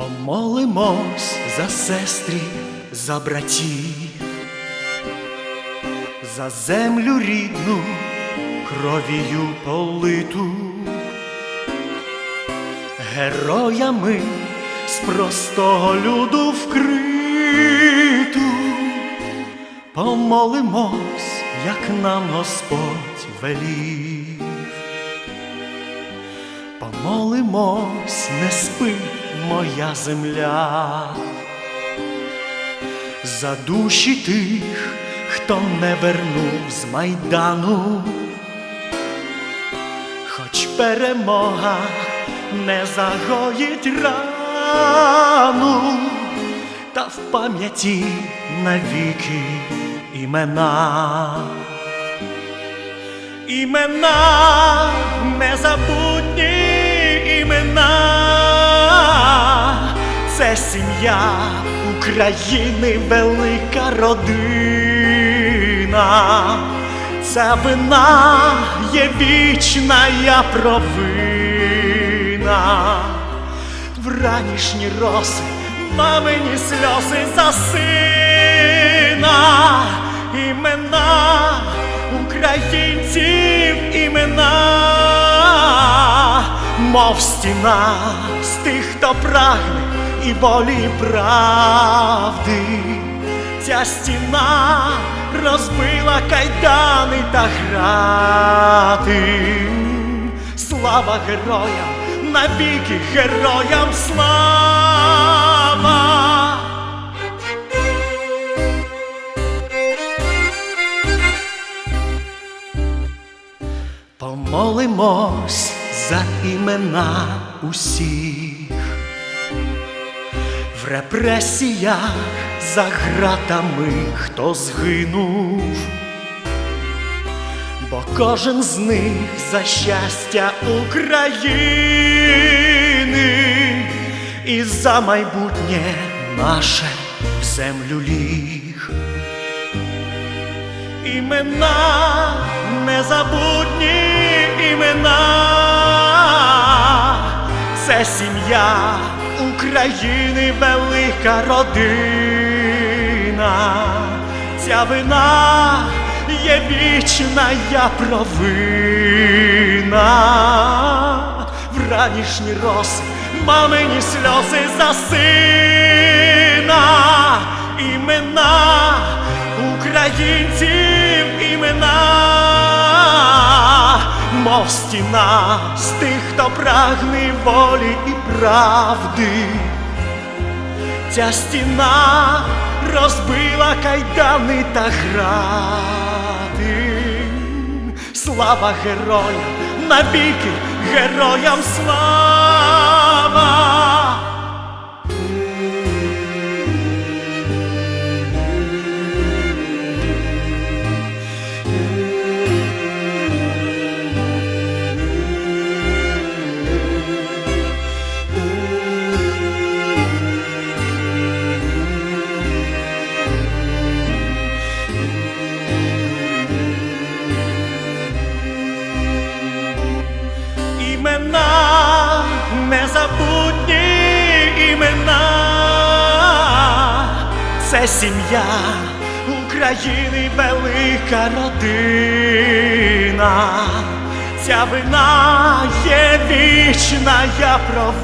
Помолимось за сестрів, за братів, за землю рідну, кров'ю политу, героями з простого люду вкриту. Помолимось, як нам Господь велів. Помолимось, не спи, моя земля, за душі тих, хто не вернув з майдану, хоч перемога не загоїть рану, та в пам'яті навіки імена. Імена, незабутні сім'я України, велика родина, ця вина є вічна я провина. В ранішні роси мамині сльози за сина, імена українців імена, мов стіна з тих, хто прагне і волі і правди. Ця стіна розбила кайдани та грати. Слава героям, навіки героям слава! Помолимось за імена усіх, в репресіях за гратами хто згинув, бо кожен з них за щастя України і за майбутнє наше в землю ліг. Імена незабутні імена, це сім'я України, велика родина, ця вина є вічна я провина, в ранішні роси мамині сльози за сина, імена українців мов стіна з тих, хто прагне волі і правди. Ця стіна розбила кайдани та гради. Слава героям, навіки героям слава! Це сім'я України, велика родина, ця вина є вічна я провина,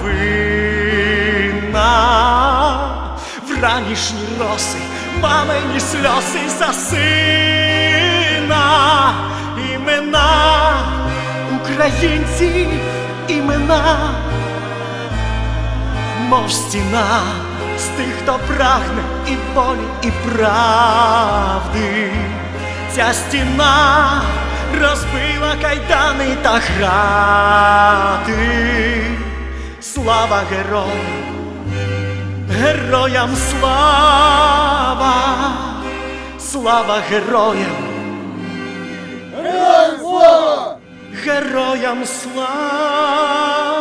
в ранішні роси мамині сльози за сина, імена українців імена, мов стіна з тих, хто прагне і волі, і правди. Ця стіна розбила кайдани та грати. Слава героям, героям слава, слава героям. Героям слава! Героям слава!